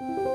thank you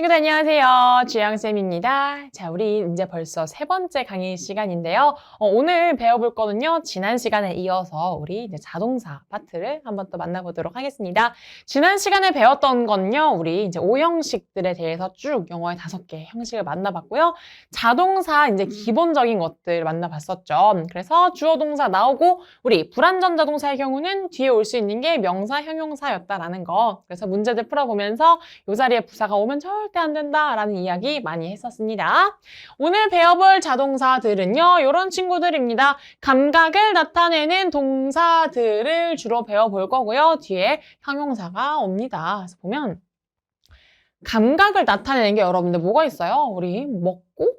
친구들 안녕하세요. 주영쌤입니다. 자, 우리 이제 벌써 세 번째 강의 시간인데요. 어, 오늘 배워볼 거는요, 지난 시간에 이어서 우리 이제 자동사 파트를 한번 또 만나보도록 하겠습니다. 지난 시간에 배웠던 건요, 우리 이제 오형식들에 대해서 쭉 영어의 다섯 개 형식을 만나봤고요. 자동사 이제 기본적인 것들 만나봤었죠. 그래서 주어 동사 나오고, 우리 불완전 자동사의 경우는 뒤에 올 수 있는 게 명사, 형용사였다라는 거. 그래서 문제들 풀어보면서 이 자리에 부사가 오면 절대 안 된다라는 이야기 많이 했었습니다. 오늘 배워볼 자동사들은요, 이런 친구들입니다. 감각을 나타내는 동사들을 주로 배워볼 거고요. 뒤에 형용사가 옵니다. 그래서 보면 감각을 나타내는 게 여러분들 뭐가 있어요? 우리 먹고,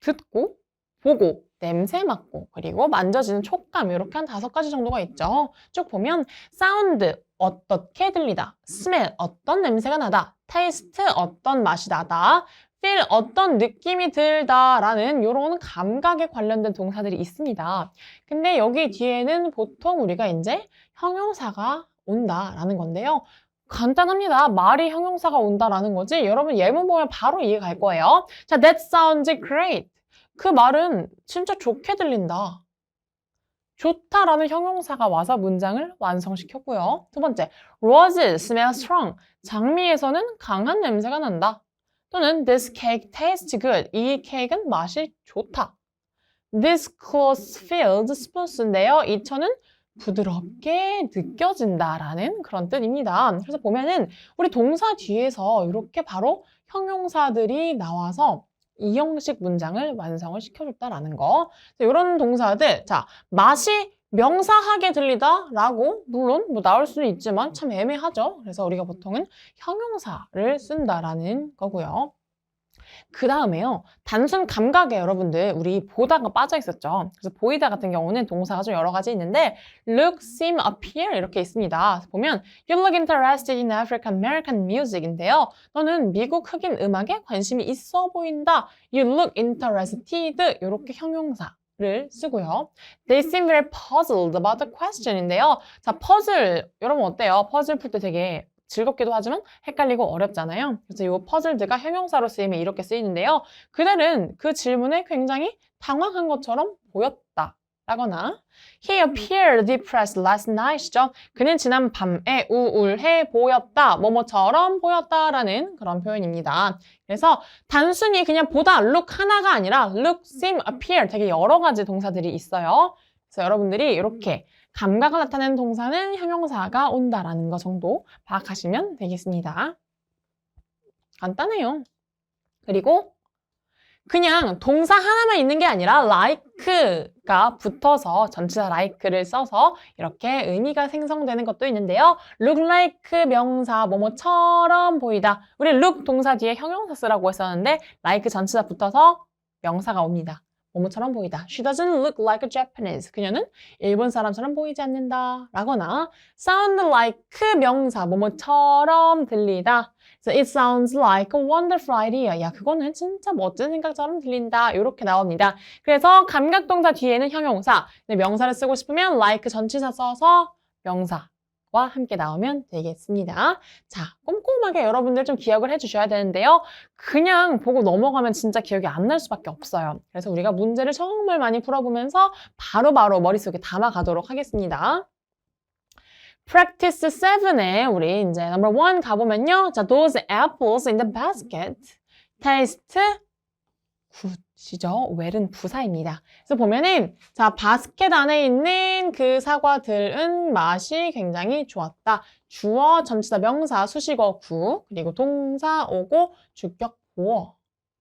듣고, 보고, 냄새 맡고, 그리고 만져지는 촉감 이렇게 한 다섯 가지 정도가 있죠. 쭉 보면 사운드 어떻게 들리다, 스멜 어떤 냄새가 나다, 테이스트 어떤 맛이 나다, feel 어떤 느낌이 들다라는 이런 감각에 관련된 동사들이 있습니다. 근데 여기 뒤에는 보통 우리가 이제 형용사가 온다라는 건데요. 간단합니다. 말이 형용사가 온다라는 거지. 여러분 예문 보면 바로 이해 갈 거예요. 자, that sounds great. 그 말은 진짜 좋게 들린다. 좋다라는 형용사가 와서 문장을 완성시켰고요. 두 번째, roses smell strong. 장미에서는 강한 냄새가 난다. 또는 this cake tastes good. 이 케이크는 맛이 좋다. This clothes feels smooth인데요. 이 천은 부드럽게 느껴진다라는 그런 뜻입니다. 그래서 보면은 우리 동사 뒤에서 이렇게 바로 형용사들이 나와서 이 형식 문장을 완성을 시켜줬다라는 거. 이런 동사들, 자, 맛이 명사하게 들리다라고 물론 뭐 나올 수는 있지만 참 애매하죠. 그래서 우리가 보통은 형용사를 쓴다라는 거고요. 그 다음에요. 단순 감각에 여러분들 우리 보다가 빠져 있었죠. 그래서 보이다 같은 경우는 동사가 좀 여러 가지 있는데 look, seem, appear 이렇게 있습니다. 보면 you look interested in African American music인데요. 너는 미국 흑인 음악에 관심이 있어 보인다. you look interested 이렇게 형용사 를 쓰고요. They seem very puzzled about the question인데요. 자, 퍼즐 여러분 어때요? 퍼즐 풀 때 되게 즐겁기도 하지만 헷갈리고 어렵잖아요. 그래서 이 퍼즐들가 형용사로 쓰이면 이렇게 쓰이는데요. 그들은 그 질문에 굉장히 당황한 것처럼 보였다. 라거나 He appeared depressed last night이죠. 그는 지난 밤에 우울해 보였다. 뭐뭐처럼 보였다라는 그런 표현입니다. 그래서 단순히 그냥 보다 look 하나가 아니라 look, seem, appear 되게 여러 가지 동사들이 있어요. 그래서 여러분들이 이렇게 감각을 나타내는 동사는 형용사가 온다라는 거 정도 파악하시면 되겠습니다. 간단해요. 그리고 그냥 동사 하나만 있는 게 아니라 like가 붙어서 전치사 like를 써서 이렇게 의미가 생성되는 것도 있는데요. look like 명사 뭐뭐처럼 보이다. 우리 look 동사 뒤에 형용사 쓰라고 했었는데 like 전치사 붙어서 명사가 옵니다. 뭐뭐처럼 보이다. She doesn't look like a Japanese. 그녀는 일본 사람처럼 보이지 않는다. 라거나 sound like 명사 뭐뭐처럼 들리다. So it sounds like a wonderful idea. 야, 그거는 진짜 멋진 생각처럼 들린다. 이렇게 나옵니다. 그래서 감각동사 뒤에는 형용사, 명사를 쓰고 싶으면 like 전치사 써서 명사 와 함께 나오면 되겠습니다. 자, 꼼꼼하게 여러분들 좀 기억을 해주셔야 되는데요. 그냥 보고 넘어가면 진짜 기억이 안 날 수밖에 없어요. 그래서 우리가 문제를 정말 많이 풀어보면서 바로바로 바로 머릿속에 담아가도록 하겠습니다. practice 7에 우리 이제 number one 가보면요. 자, those apples in the basket taste 굿 이죠. well은 부사입니다. 그래서 보면은 자, 바스켓 안에 있는 그 사과들은 맛이 굉장히 좋았다. 주어, 전치사, 명사, 수식어, 구, 그리고 동사 오고 주격 보어,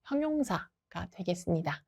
형용사가 되겠습니다.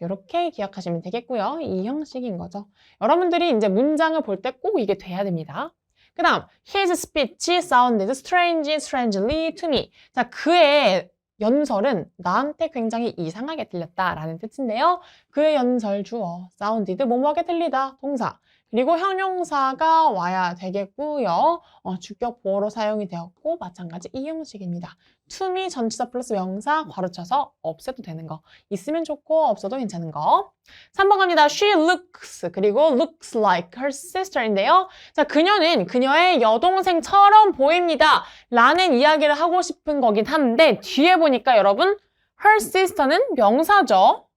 이렇게 기억하시면 되겠고요. 이 형식인 거죠. 여러분들이 이제 문장을 볼 때 꼭 이게 돼야 됩니다. 그 다음, his speech sounded strange, strangely to me. 자, 그의 연설은 나한테 굉장히 이상하게 들렸다라는 뜻인데요. 그의 연설 주어, sounded 뭐뭐하게 들리다, 동사. 그리고 형용사가 와야 되겠고요. 어, 주격 보어로 사용이 되었고 마찬가지 이 형식입니다. me 전치사 플러스 명사 괄호쳐서 없애도 되는 거. 있으면 좋고 없어도 괜찮은 거. 3번 갑니다. She looks 그리고 looks like her sister인데요. 자, 그녀는 그녀의 여동생처럼 보입니다. 라는 이야기를 하고 싶은 거긴 한데 뒤에 보니까 여러분 her sister는 명사죠.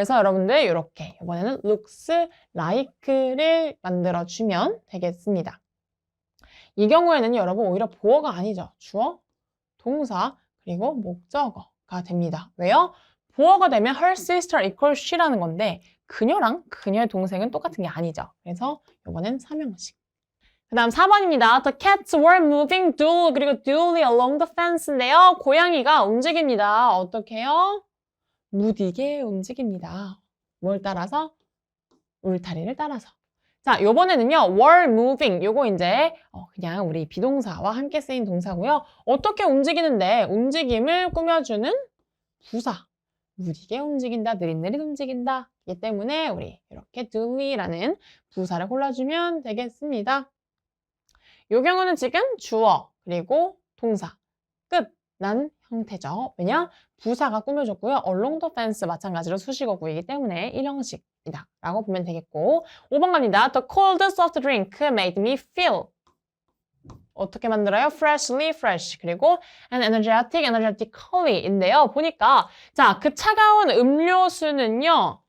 그래서 여러분들 이렇게 이번에는 looks like를 만들어주면 되겠습니다. 이 경우에는 여러분 오히려 보어가 아니죠. 주어, 동사, 그리고 목적어가 됩니다. 왜요? 보어가 되면 her sister equals she라는 건데 그녀랑 그녀의 동생은 똑같은 게 아니죠. 그래서 이번엔 삼형식. 그 다음 4번입니다. The cats were moving dull 그리고 duly along the fence인데요. 고양이가 움직입니다. 어떻게 해요? 무디게 움직입니다. 뭘 따라서? 울타리를 따라서. 자, 요번에는요, were moving. 요거 이제, 어, 그냥 우리 비동사와 함께 쓰인 동사고요. 어떻게 움직이는데, 움직임을 꾸며주는 부사. 무디게 움직인다, 느릿느릿 움직인다. 이기 때문에 우리 이렇게 doly라는 부사를 골라주면 되겠습니다. 요 경우는 지금 주어, 그리고 동사, 끝. 난 형태죠. 왜냐? 부사가 꾸며줬고요. along the fence 마찬가지로 수식어구이기 때문에 1형식이다 라고 보면 되겠고 5번 갑니다. The cold soft drink made me feel 어떻게 만들어요? freshly fresh 그리고 an energetic energetically 인데요. 보니까 자, 그 차가운 음료수는요.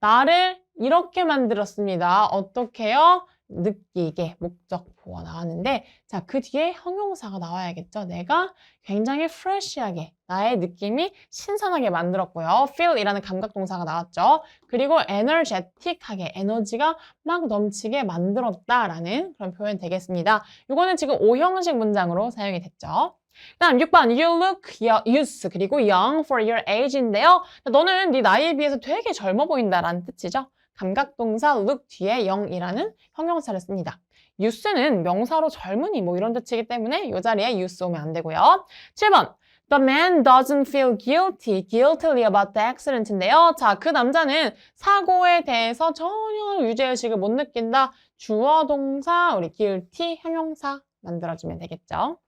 나를 이렇게 만들었습니다. 어떻게요? 느끼게 목적 보어 나왔는데 자 그 뒤에 형용사가 나와야겠죠. 내가 굉장히 프레시하게 나의 느낌이 신선하게 만들었고요. feel이라는 감각 동사가 나왔죠. 그리고 energetic하게 에너지가 막 넘치게 만들었다라는 그런 표현 되겠습니다. 이거는 지금 5형식 문장으로 사용이 됐죠. 다음 6번 You look youth 그리고 young for your age인데요. 너는 네 나이에 비해서 되게 젊어 보인다라는 뜻이죠. 감각동사 look 뒤에 영이라는 형용사를 씁니다. youth는 명사로 젊은이 뭐 이런 뜻이기 때문에 이 자리에 youth 오면 안 되고요. 7번 The man doesn't feel guilty, guiltily about the accident인데요. 자, 그 남자는 사고에 대해서 전혀 유죄의식을 못 느낀다. 주어 동사, 우리 guilty 형용사 만들어주면 되겠죠.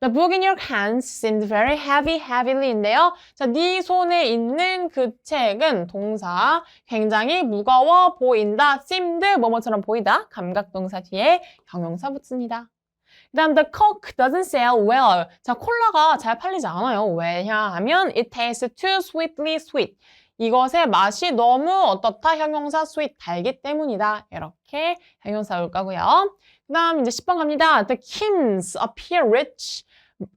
The book in your hands seemed very heavy, heavily인데요. 자, 네 손에 있는 그 책은 동사 굉장히 무거워 보인다. seemed 뭐뭐처럼 보이다. 감각동사 뒤에 형용사 붙습니다. 그 다음 the coke doesn't sell well. 자, 콜라가 잘 팔리지 않아요. 왜냐하면 it tastes too sweetly sweet. 이것의 맛이 너무 어떻다? 형용사 sweet 달기 때문이다. 이렇게 형용사 올 거고요. 그 다음 이제 10번 갑니다. The Kims appear rich,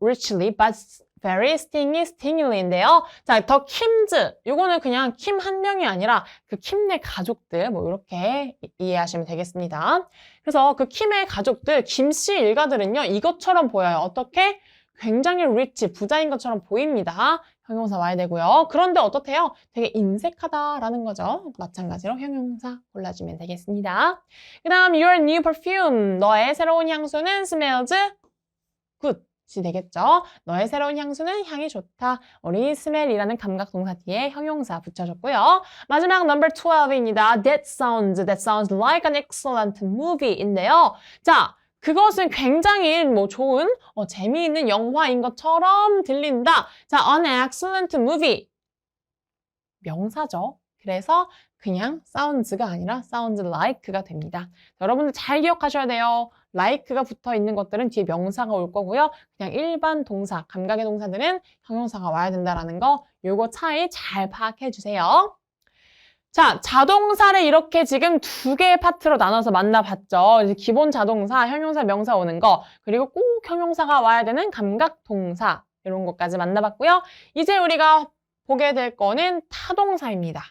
richly, but very stingy, stingingly인데요. 자, 더 킴즈. 요거는 그냥 킴 한 명이 아니라 그 킴네 가족들, 뭐, 이렇게 이해하시면 되겠습니다. 그래서 그 킴의 가족들, 김씨 일가들은요, 이것처럼 보여요. 어떻게? 굉장히 rich, 부자인 것처럼 보입니다. 형용사 와야 되고요. 그런데 어떻대요? 되게 인색하다라는 거죠. 마찬가지로 형용사 골라주면 되겠습니다. 그 다음 your new perfume. 너의 새로운 향수는 smells good이 되겠죠. 너의 새로운 향수는 향이 좋다. 우리 smell이라는 감각 동사 뒤에 형용사 붙여줬고요. 마지막 number 12입니다. That sounds, that sounds like an excellent movie인데요. 자, 그것은 굉장히 뭐 좋은 어, 재미있는 영화인 것처럼 들린다. 자, an excellent movie. 명사죠. 그래서 그냥 sounds가 아니라 sounds like가 됩니다. 여러분들 잘 기억하셔야 돼요. like가 붙어 있는 것들은 뒤에 명사가 올 거고요. 그냥 일반 동사, 감각의 동사들은 형용사가 와야 된다라는 거 요거 차이 잘 파악해 주세요. 자, 자동사를 이렇게 지금 두 개의 파트로 나눠서 만나봤죠. 이제 기본 자동사, 형용사, 명사 오는 거, 그리고 꼭 형용사가 와야 되는 감각 동사, 이런 것까지 만나봤고요. 이제 우리가 보게 될 거는 타동사입니다.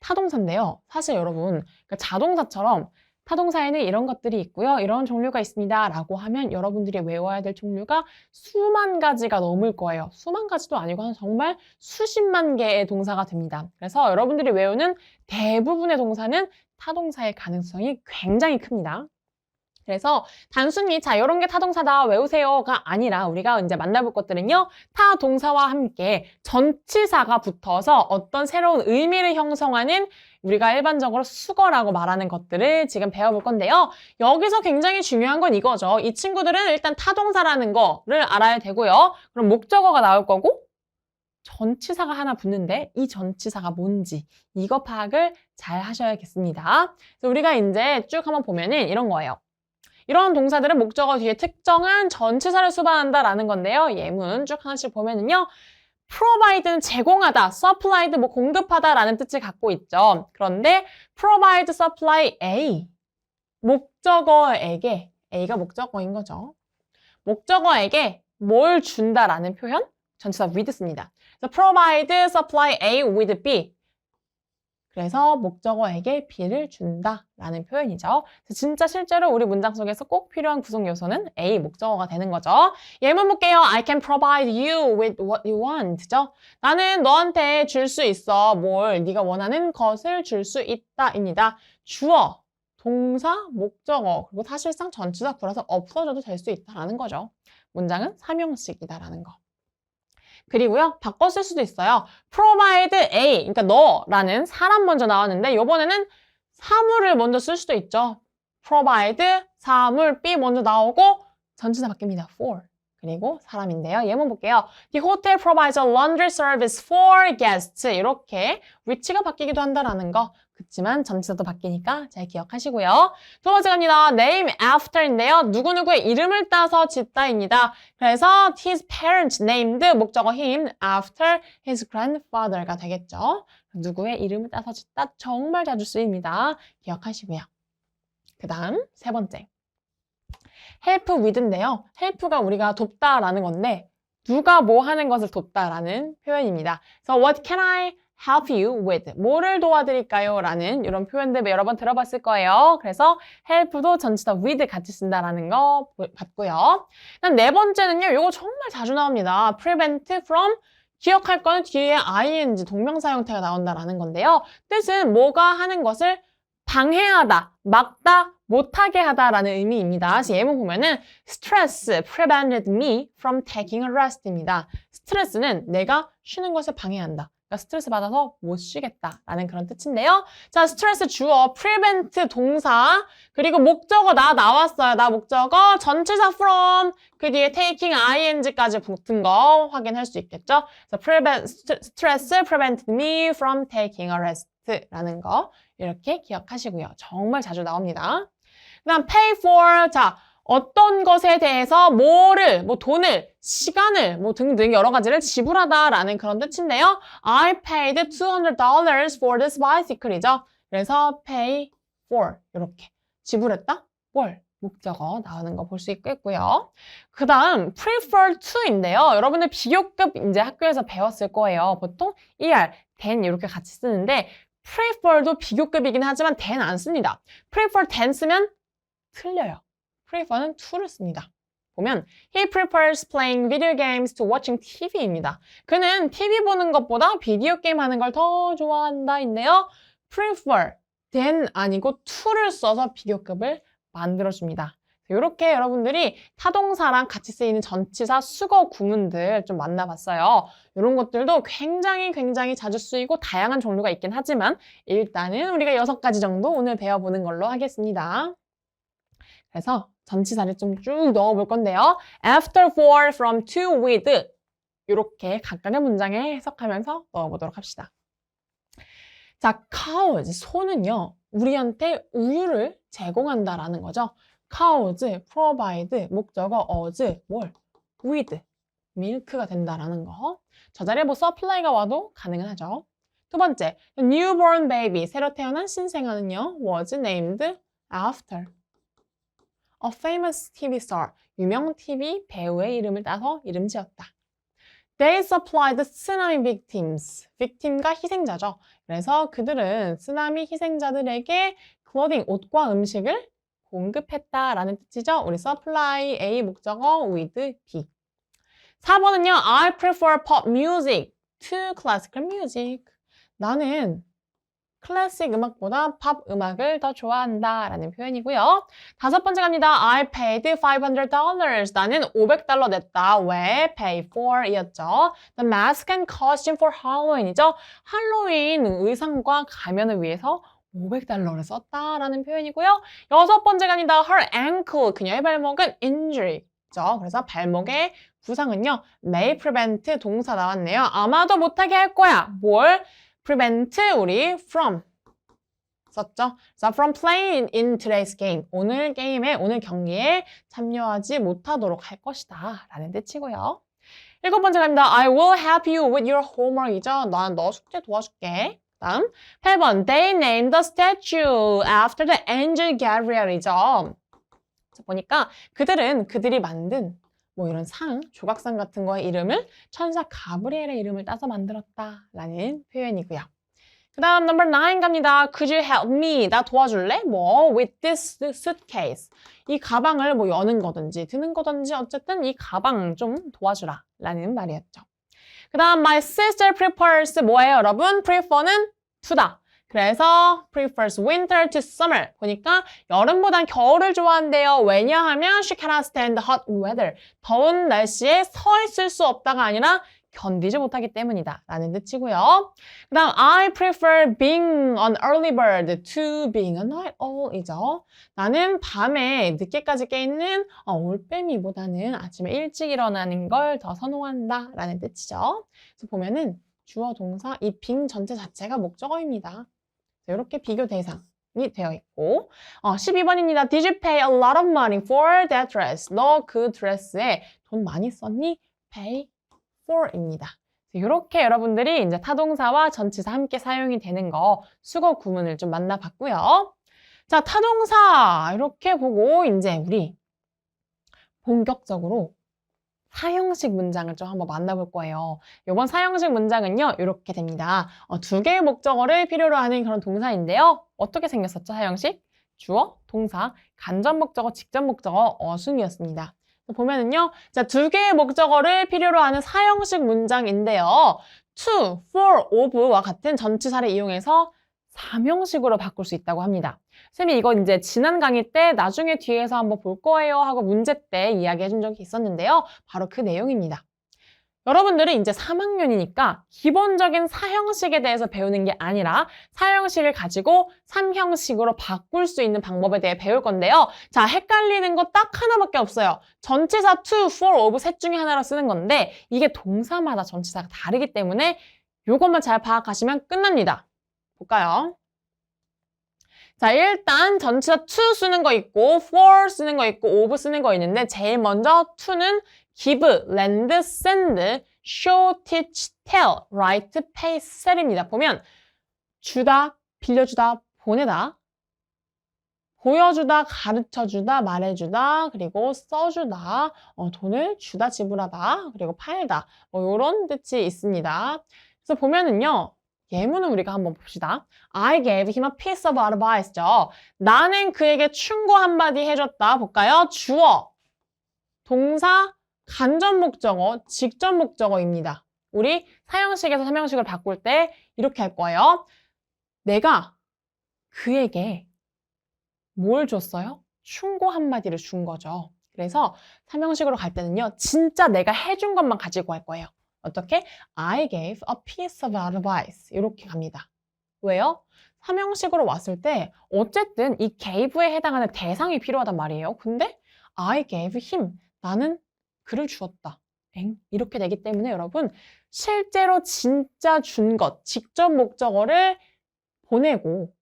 타동사인데요. 사실 여러분, 그러니까 자동사처럼 타동사에는 이런 것들이 있고요. 이런 종류가 있습니다. 라고 하면 여러분들이 외워야 될 종류가 수만 가지가 넘을 거예요. 수만 가지도 아니고 한 정말 수십만 개의 동사가 됩니다. 그래서 여러분들이 외우는 대부분의 동사는 타동사의 가능성이 굉장히 큽니다. 그래서 단순히 자 이런 게 타동사다 외우세요가 아니라 우리가 이제 만나볼 것들은요 타동사와 함께 전치사가 붙어서 어떤 새로운 의미를 형성하는 우리가 일반적으로 수거라고 말하는 것들을 지금 배워볼 건데요. 여기서 굉장히 중요한 건 이거죠. 이 친구들은 일단 타동사라는 거를 알아야 되고요. 그럼 목적어가 나올 거고 전치사가 하나 붙는데 이 전치사가 뭔지 이거 파악을 잘 하셔야겠습니다. 그래서 우리가 이제 쭉 한번 보면은 이런 거예요 이런 동사들은 목적어 뒤에 특정한 전치사를 수반한다라는 건데요. 예문 쭉 하나씩 보면은요. provide는 제공하다, supply도 뭐 공급하다라는 뜻을 갖고 있죠. 그런데 provide, supply, A 목적어에게 A가 목적어인 거죠. 목적어에게 뭘 준다라는 표현 전치사 with 씁니다. 그래서 provide, supply A with B 그래서 목적어에게 B를 준다라는 표현이죠. 진짜 실제로 우리 문장 속에서 꼭 필요한 구성 요소는 A 목적어가 되는 거죠. 예문 볼게요. I can provide you with what you want.죠. 나는 너한테 줄 수 있어. 뭘 네가 원하는 것을 줄 수 있다입니다. 주어, 동사, 목적어 그리고 사실상 전치사 구라서 없어져도 될 수 있다라는 거죠. 문장은 삼형식이다라는 거. 그리고요, 쓸 수도 있어요. provide A, 그러니까 너라는 사람 먼저 나왔는데 이번에는 사물을 먼저 쓸 수도 있죠. provide 사물 B 먼저 나오고 전치사 바뀝니다. for. 그리고 사람인데요. 예문 볼게요. The hotel provides a laundry service for guests. 이렇게 위치가 바뀌기도 한다라는 거. 그렇지만 전치사도 바뀌니까 잘 기억하시고요. 두 번째 갑니다. name after인데요. 누구누구의 이름을 따서 짓다입니다. 그래서 his parents named 목적어 him after his grandfather가 되겠죠. 누구의 이름을 따서 짓다 정말 자주 쓰입니다. 기억하시고요. 그 다음 세 번째. help with인데요. help가 우리가 돕다라는 건데 누가 뭐 하는 것을 돕다라는 표현입니다. 그래서 what can I help you with? 뭐를 도와드릴까요? 라는 이런 표현들 여러 번 들어봤을 거예요. 그래서 help도 전치사 with 같이 쓴다라는 거 봤고요. 그다음 네 번째는요. 이거 정말 자주 나옵니다. prevent from 기억할 거는 뒤에 ing 동명사 형태가 나온다라는 건데요. 뜻은 뭐가 하는 것을 방해하다, 막다, 못하게 하다라는 의미입니다. 예문 보면은 stress prevented me from taking a rest입니다. 스트레스는 내가 쉬는 것을 방해한다. 그러니까 스트레스 받아서 못 쉬겠다라는 그런 뜻인데요. 자, 스트레스 주어, prevent 동사, 그리고 목적어 나 나왔어요. 나 목적어, 전치사 from, 그 뒤에 taking ing까지 붙은 거 확인할 수 있겠죠. 그래서 prevent, stress prevented me from taking a rest라는 거 이렇게 기억하시고요. 정말 자주 나옵니다. 그 다음 pay for, 자, 어떤 것에 대해서 뭐를, 뭐 돈을, 시간을, 뭐 등등 여러 가지를 지불하다라는 그런 뜻인데요. I paid $200 for this bicycle이죠. 그래서 pay for 이렇게 지불했다? 뭘? 목적어 나오는 거 볼 수 있겠고요. 그 다음 prefer to인데요. 여러분들 비교급 이제 학교에서 배웠을 거예요. 보통 er, than 이렇게 같이 쓰는데 prefer도 비교급이긴 하지만 than 안 씁니다. prefer than 쓰면 틀려요. Prefer는 to를 씁니다. 보면 he prefers playing video games to watching TV입니다. 그는 TV 보는 것보다 비디오 게임 하는 걸 더 좋아한다 인데요. prefer, than 아니고 to를 써서 비교급을 만들어줍니다. 이렇게 여러분들이 타동사랑 같이 쓰이는 전치사 수거 구문들 좀 만나봤어요. 이런 것들도 굉장히 굉장히 자주 쓰이고 다양한 종류가 있긴 하지만 일단은 우리가 여섯 가지 정도 오늘 배워보는 걸로 하겠습니다. 그래서 전치사를 좀 쭉 넣어볼 건데요. After, for, from, to, with 이렇게 각각의 문장에 해석하면서 넣어보도록 합시다. 자, cows, 소는요. 우리한테 우유를 제공한다라는 거죠. cows, provide, 목적어 us, 뭘? with, milk가 된다라는 거. 저 자리에 뭐 supply가 와도 가능은 하죠. 두 번째, newborn baby, 새로 태어난 신생아는요. was named after. A famous TV star, 유명 TV 배우의 이름을 따서 이름 지었다. They supplied tsunami victims, victim과 희생자죠. 그래서 그들은 쓰나미 희생자들에게 clothing, 옷과 음식을 공급했다라는 뜻이죠. 우리 supply A 목적어 with B. 4번은요. I prefer pop music to classical music. 나는 클래식 음악보다 팝 음악을 더 좋아한다 라는 표현이고요. 다섯 번째 갑니다. I paid $500. 나는 500달러 냈다. 왜? pay for 이었죠. The mask and costume for Halloween이죠. 할로윈 의상과 가면을 위해서 500달러를 썼다라는 표현이고요. 여섯 번째 갑니다. Her ankle, 그녀의 발목은 injury죠. 그래서 발목의 부상은요. may prevent 동사 나왔네요. 아마도 못하게 할 거야. 뭘? Prevent 우리 from 썼죠. 그래서 from playing in today's game. 오늘 게임에, 오늘 경기에 참여하지 못하도록 할 것이다. 라는 뜻이고요. 일곱 번째 갑니다. I will help you with your homework이죠. 난 너 숙제 도와줄게. 다음 8번 They named the statue after the angel Gabriel이죠. 자, 보니까 그들은 그들이 만든 뭐 이런 상, 조각상 같은 거의 이름을 천사 가브리엘의 이름을 따서 만들었다라는 표현이고요. 그 다음 number 9 갑니다. Could you help me? 나 도와줄래? 뭐 with this suitcase. 이 가방을 뭐 여는 거든지 드는 거든지 어쨌든 이 가방 좀 도와주라 라는 말이었죠. 그 다음 my sister prefers 뭐예요 여러분? prefer는 to다. 그래서 prefers winter to summer. 보니까 여름보단 겨울을 좋아한대요. 왜냐하면 she cannot stand hot weather. 더운 날씨에 서 있을 수 없다가 아니라 견디지 못하기 때문이다. 라는 뜻이고요. 그 다음 I prefer being an early bird to being a night owl이죠. 나는 밤에 늦게까지 깨있는 어, 올빼미보다는 아침에 일찍 일어나는 걸 더 선호한다. 라는 뜻이죠. 그래서 보면은 주어 동사 이 being 전체 자체가 목적어입니다. 이렇게 비교 대상 이 되어 있고 어, 12번입니다. Did you pay a lot of money for that dress? 너 그 드레스에 돈 많이 썼니? pay for입니다. 이렇게 여러분들이 이제 타동사와 전치사 함께 사용이 되는 거 수거 구문을 좀 만나봤고요. 자, 타동사 이렇게 보고 이제 우리 본격적으로 사형식 문장을 좀 한번 만나볼 거예요. 이번 사형식 문장은요, 이렇게 됩니다. 어, 두 개의 목적어를 필요로 하는 그런 동사인데요. 어떻게 생겼었죠, 사형식? 주어, 동사, 간접 목적어, 직접 목적어, 어순이었습니다. 보면은요, 자, 두 개의 목적어를 필요로 하는 사형식 문장인데요. to, for, of와 같은 전치사를 이용해서 사명식으로 바꿀 수 있다고 합니다. 쌤이 이거 이제 지난 강의 때 나중에 뒤에서 한번 볼 거예요 하고 문제 때 이야기해 준 적이 있었는데요. 바로 그 내용입니다. 여러분들은 이제 3학년이니까 기본적인 사형식에 대해서 배우는 게 아니라 사형식을 가지고 3형식으로 바꿀 수 있는 방법에 대해 배울 건데요. 자, 헷갈리는 거 딱 하나밖에 없어요. 전치사 to, for, of 셋 중에 하나로 쓰는 건데 이게 동사마다 전치사가 다르기 때문에 이것만 잘 파악하시면 끝납니다. 볼까요? 자, 일단 전치사 to 쓰는 거 있고 for 쓰는 거 있고 of 쓰는 거 있는데 제일 먼저 to는 give, lend, send, show, teach, tell, write, pay, sell입니다. 보면 주다, 빌려주다, 보내다, 보여주다, 가르쳐주다, 말해주다, 그리고 써주다, 어, 돈을 주다, 지불하다, 그리고 팔다 뭐 이런 뜻이 있습니다. 그래서 보면은요. 예문은 우리가 한번 봅시다. I gave him a piece of advice죠. 나는 그에게 충고 한마디 해줬다. 볼까요? 주어, 동사, 간접 목적어, 직접 목적어입니다. 우리 사형식에서 사명식을 바꿀 때 이렇게 할 거예요. 내가 그에게 뭘 줬어요? 충고 한마디를 준 거죠. 그래서 사명식으로 갈 때는요. 진짜 내가 해준 것만 가지고 갈 거예요. 어떻게? I gave a piece of advice. 이렇게 갑니다. 왜요? 삼형식으로 왔을 때 어쨌든 이 gave에 해당하는 대상이 필요하단 말이에요. 근데 I gave him. 나는 그를 주었다. 엥? 이렇게 되기 때문에 여러분 실제로 진짜 준 것, 직접 목적어를 보내고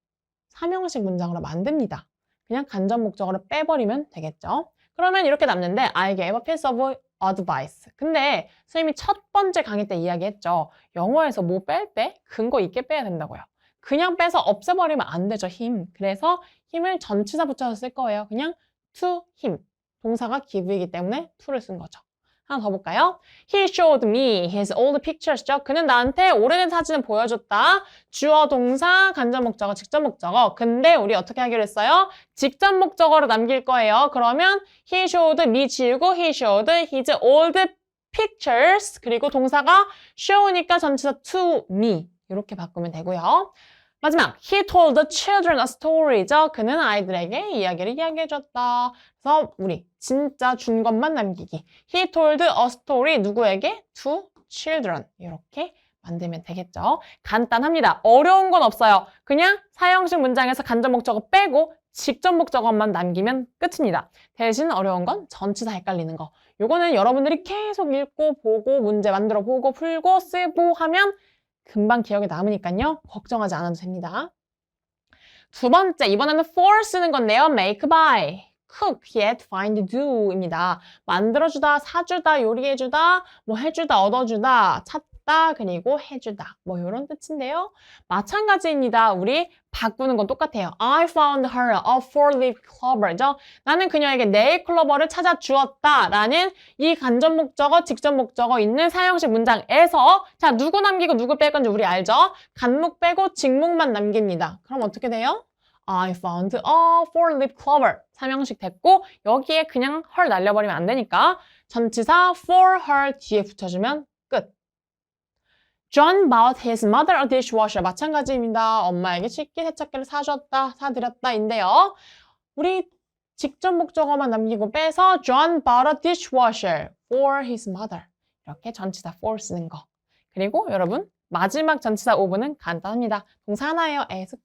삼형식 문장으로 만듭니다. 그냥 간접 목적어를 빼버리면 되겠죠. 그러면 이렇게 남는데 I gave a piece of advice. 근데 선생님이 첫 번째 강의 때 이야기했죠. 영어에서 뭐 뺄 때 근거 있게 빼야 된다고요. 그냥 빼서 없애버리면 안 되죠, 힘. 그래서 힘을 전치사 붙여서 쓸 거예요. 그냥 to him. 동사가 give이기 때문에 to를 쓴 거죠. 하나 더 볼까요? He showed me his old pictures죠. 그는 나한테 오래된 사진을 보여줬다. 주어, 동사, 간접 목적어, 직접 목적어. 근데 우리 어떻게 하기로 했어요? 직접 목적어로 남길 거예요. 그러면 he showed me 지우고 he showed his old pictures 그리고 동사가 show니까 전치사 to me 이렇게 바꾸면 되고요. 마지막, he told the children a story죠. 그는 아이들에게 이야기를 이야기해줬다. 그래서 우리 진짜 준 것만 남기기. He told a story 누구에게? To children. 이렇게 만들면 되겠죠. 간단합니다. 어려운 건 없어요. 그냥 사형식 문장에서 간접 목적어 빼고 직접 목적어만 남기면 끝입니다. 대신 어려운 건 전치사 헷갈리는 거. 요거는 여러분들이 계속 읽고 보고 문제 만들어 보고 풀고 쓰고 하면 금방 기억에 남으니까요. 걱정하지 않아도 됩니다. 두 번째, 이번에는 for 쓰는 건데요. make by. cook, yet, find, do입니다. 만들어주다, 사주다, 요리해주다, 뭐 해주다, 얻어주다, 찾 다, 그리고 해주다. 뭐 이런 뜻인데요. 마찬가지입니다. 우리 바꾸는 건 똑같아요. I found her a four-leaf clover죠. 나는 그녀에게 네일 클로버를 찾아 주었다. 라는 이 간접 목적어, 직접 목적어 있는 사형식 문장에서 자, 누구 남기고 누구 뺄 건지 우리 알죠? 간목 빼고 직목만 남깁니다. 그럼 어떻게 돼요? I found a four-leaf clover. 삼형식 됐고 여기에 그냥 헐 날려버리면 안 되니까 전치사 for her 뒤에 붙여주면 끝. John bought his mother a dishwasher. 마찬가지입니다. 엄마에게 식기 세척기를 사줬다, 사드렸다인데요. 우리 직접 목적어만 남기고 빼서 John bought a dishwasher for his mother. 이렇게 전치사 for 쓰는 거. 그리고 여러분 마지막 전치사 오브는 간단합니다. 동사 하나예요. ask.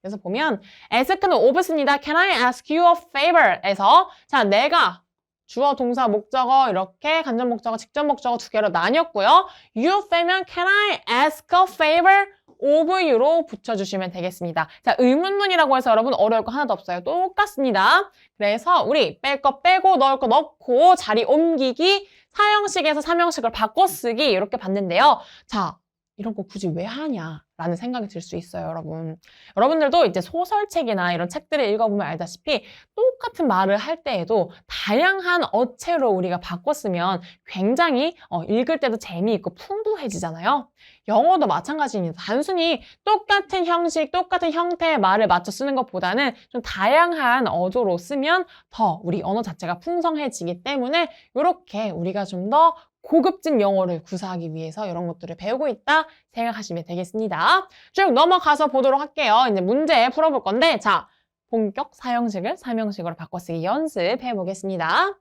그래서 보면 ask는 오브 씁니다. Can I ask you a favor? 에서 자 내가 주어, 동사, 목적어 이렇게 간접 목적어, 직접 목적어 두 개로 나뉘었고요. you 빼면 can I ask a favor of you로 붙여주시면 되겠습니다. 자, 의문문이라고 해서 여러분 어려울 거 하나도 없어요. 똑같습니다. 그래서 우리 뺄 거 빼고 넣을 거 넣고 자리 옮기기, 사형식에서 삼형식을 바꿔 쓰기 이렇게 봤는데요. 자, 이런 거 굳이 왜 하냐? 라는 생각이 들 수 있어요, 여러분. 여러분들도 이제 소설책이나 이런 책들을 읽어보면 알다시피 똑같은 말을 할 때에도 다양한 어체로 우리가 바꿨으면 굉장히 어, 읽을 때도 재미있고 풍부해지잖아요. 영어도 마찬가지입니다. 단순히 똑같은 형식, 똑같은 형태의 말을 맞춰 쓰는 것보다는 좀 다양한 어조로 쓰면 더 우리 언어 자체가 풍성해지기 때문에 이렇게 우리가 좀 더 고급진 영어를 구사하기 위해서 이런 것들을 배우고 있다 생각하시면 되겠습니다. 쭉 넘어가서 보도록 할게요. 이제 문제 풀어볼 건데 자 본격 사형식을 삼형식으로 바꿔쓰기 연습해 보겠습니다.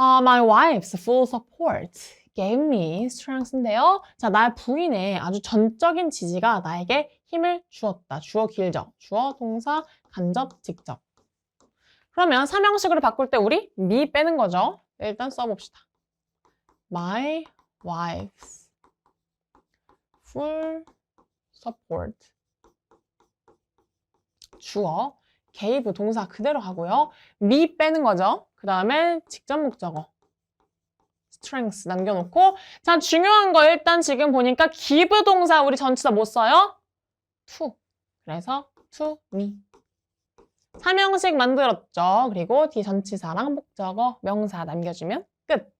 Uh, my wife's full support gave me strength인데요. 자, 나의 부인의 아주 전적인 지지가 나에게 힘을 주었다. 주어 길죠. 주어, 동사, 간접, 직접. 그러면 삼형식으로 바꿀 때 우리 me 빼는 거죠. 일단 써봅시다. My wife's full support. 주어, gave 동사 그대로 하고요. me 빼는 거죠. 그 다음에 직접 목적어. strength 남겨놓고 자 중요한 거 일단 지금 보니까 give 동사 우리 전치사 못 써요? to. 그래서 to me. 삼형식 만들었죠. 그리고 뒤 전치사랑 목적어, 명사 남겨주면 끝.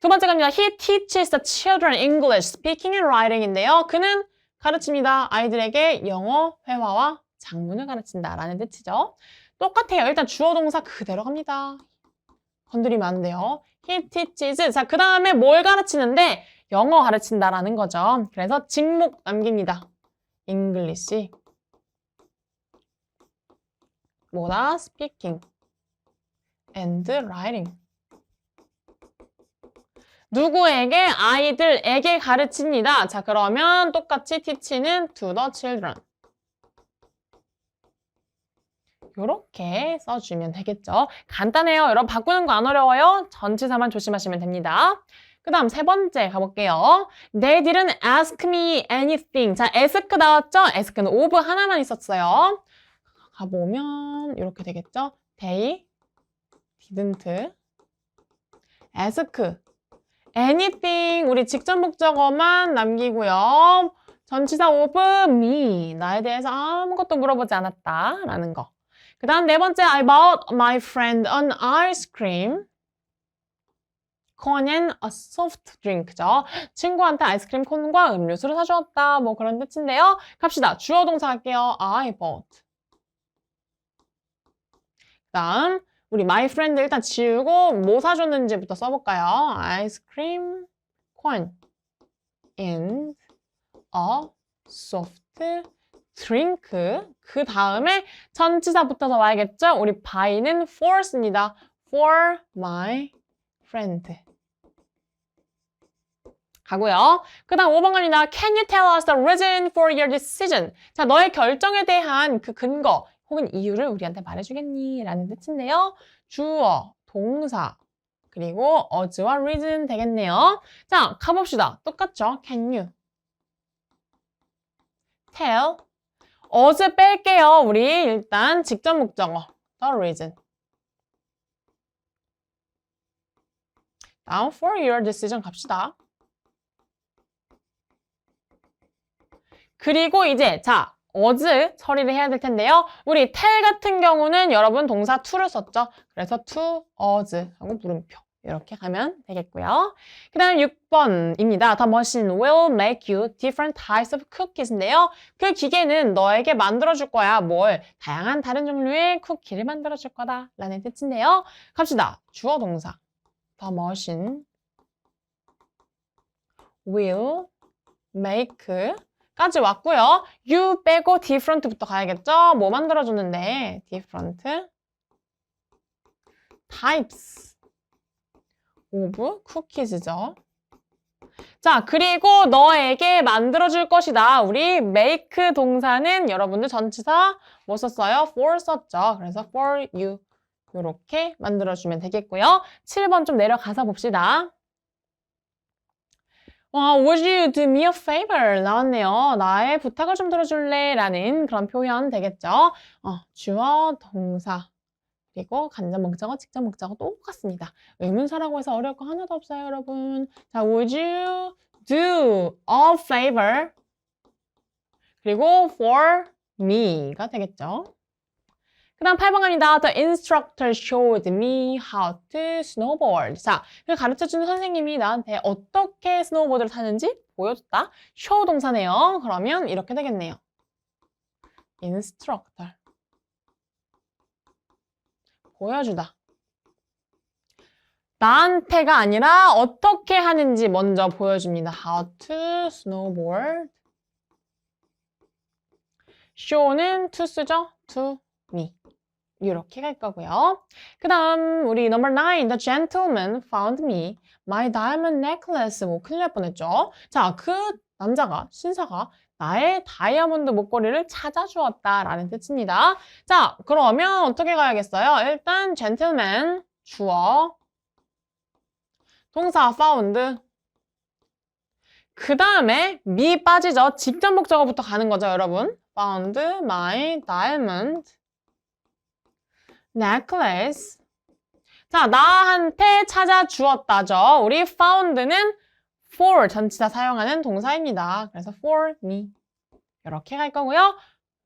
두 번째 갑니다. He teaches the children English, speaking and writing인데요. 그는 가르칩니다. 아이들에게 영어, 회화와 작문을 가르친다라는 뜻이죠. 똑같아요. 일단 주어 동사 그대로 갑니다. 건드리면 안 돼요. He teaches. 자, 그 다음에 뭘 가르치는데 영어 가르친다라는 거죠. 그래서 직목 남깁니다. English. 뭐다? Speaking and writing. 누구에게? 아이들에게 가르칩니다. 자, 그러면 똑같이 teach는 to the children. 이렇게 써주면 되겠죠. 간단해요. 여러분 바꾸는 거 안 어려워요. 전치사만 조심하시면 됩니다. 그 다음 세 번째 가볼게요. They didn't ask me anything. 자, ask 나왔죠? ask는 of 하나만 있었어요. 가보면 이렇게 되겠죠? They didn't ask anything. 우리 직접 목적어만 남기고요. 전치사 of me. 나에 대해서 아무것도 물어보지 않았다. 라는 거. 그 다음 네 번째, I bought my friend an ice cream, and a soft drink죠. 친구한테 아이스크림 콘과 음료수를 사주었다. 뭐 그런 뜻인데요. 갑시다. 주어 동사 할게요. I bought. 그 다음, 우리 my friend 일단 지우고 뭐 사줬는지부터 써볼까요? 아이스크림, cone, and a soft drink. 그 다음에 전치사 붙어서 와야겠죠? 우리 buy는 for 씁니다. for my friend. 가고요. 그 다음 5번 갑니다. Can you tell us the reason for your decision? 자, 너의 결정에 대한 그 근거 혹은 이유를 우리한테 말해주겠니? 라는 뜻인데요. 주어, 동사, 그리고 어즈와 reason 되겠네요. 자, 가봅시다. 똑같죠? Can you tell? 어즈 뺄게요. 우리 일단 직접 목적어. The reason. 다음 for your decision 갑시다. 그리고 이제 자 어즈 처리를 해야 될 텐데요. 우리 tell 같은 경우는 여러분 동사 to를 썼죠. 그래서 to us 하고 물음표 이렇게 가면 되겠고요. 그 다음 6번입니다. The machine will make you different types of cookies인데요. 그 기계는 너에게 만들어줄 거야. 뭘? 다양한 다른 종류의 쿠키를 만들어줄 거다. 라는 뜻인데요. 갑시다. 주어 동사. The machine will make 까지 왔고요. you 빼고 different부터 가야겠죠? 뭐 만들어줬는데 different types of cookies죠. 자, 그리고 너에게 만들어줄 것이다. 우리 make 동사는 여러분들 전치사 뭐 썼어요? for 썼죠. 그래서 for you 이렇게 만들어주면 되겠고요. 7번 좀 내려가서 봅시다. 와, would you do me a favor? 나왔네요. 나의 부탁을 좀 들어줄래? 라는 그런 표현 되겠죠. 어, 주어, 동사. 그리고 간접 목적어, 직접 목적어 똑같습니다. 의문사라고 해서 어려울 거 하나도 없어요, 여러분. 자, would you do a favor? 그리고 for me가 되겠죠. 그 다음 8번 갑니다. The instructor showed me how to snowboard. 자, 그 가르쳐주는 선생님이 나한테 어떻게 스노우보드를 타는지 보여줬다. show 동사네요. 그러면 이렇게 되겠네요. instructor. 보여주다. 나한테가 아니라 어떻게 하는지 먼저 보여줍니다. How to snowboard. show는 to 쓰죠? to me. 이렇게 갈 거고요. 그 다음 우리 number 9 The gentleman found me my diamond necklace 뭐 큰일 날 뻔했죠. 자, 그 남자가 신사가 나의 다이아몬드 목걸이를 찾아주었다라는 뜻입니다. 자, 그러면 어떻게 가야겠어요? 일단 gentleman 주어 동사 found 그 다음에 me 빠지죠. 직접 목적어부터 가는 거죠, 여러분. found my diamond necklace. 자, 나한테 찾아 주었다죠. 우리 found는 for 전치사 사용하는 동사입니다. 그래서 for me. 이렇게 갈 거고요.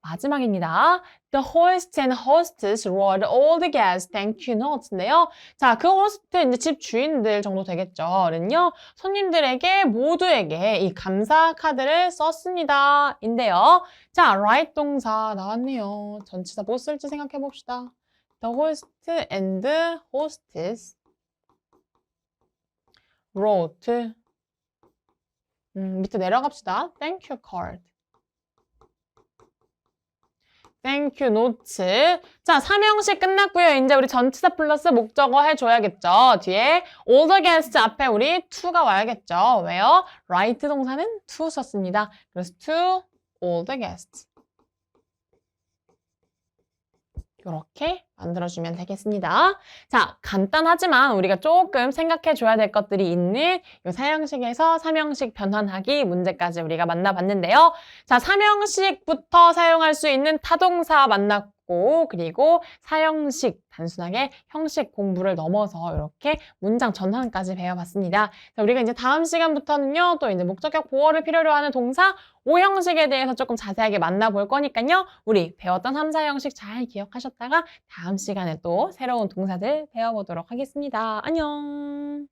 마지막입니다. The host and hostess wrote all the guests thank you notes인데요. 자, 그 호스트 이제 집 주인들 정도 되겠죠.는요. 손님들에게 모두에게 이 감사 카드를 썼습니다. 인데요. 자, write 동사 나왔네요. 전치사 뭐 쓸지 생각해 봅시다. The host and hostess wrote 음, 밑에 내려갑시다. Thank you card. You notes. 자, 삼형식 끝났고요. 이제 우리 전치사 플러스 목적어 해줘야겠죠. 뒤에 all the guests 앞에 우리 to가 와야겠죠. 왜요? write 동사는 to 썼습니다. 그래서 to all the guests. 이렇게 만들어주면 되겠습니다. 자, 간단하지만 우리가 조금 생각해줘야 될 것들이 있는 이 사형식에서 삼형식 변환하기 문제까지 우리가 만나봤는데요. 자, 삼형식부터 사용할 수 있는 타동사 만났고 그리고 사형식 단순하게 형식 공부를 넘어서 이렇게 문장 전환까지 배워봤습니다. 자, 우리가 이제 다음 시간부터는요, 또 이제 목적격 보어를 필요로 하는 동사 5형식에 대해서 조금 자세하게 만나볼 거니까요. 우리 배웠던 3, 4형식 잘 기억하셨다가 다음 시간에 또 새로운 동사들 배워보도록 하겠습니다. 안녕!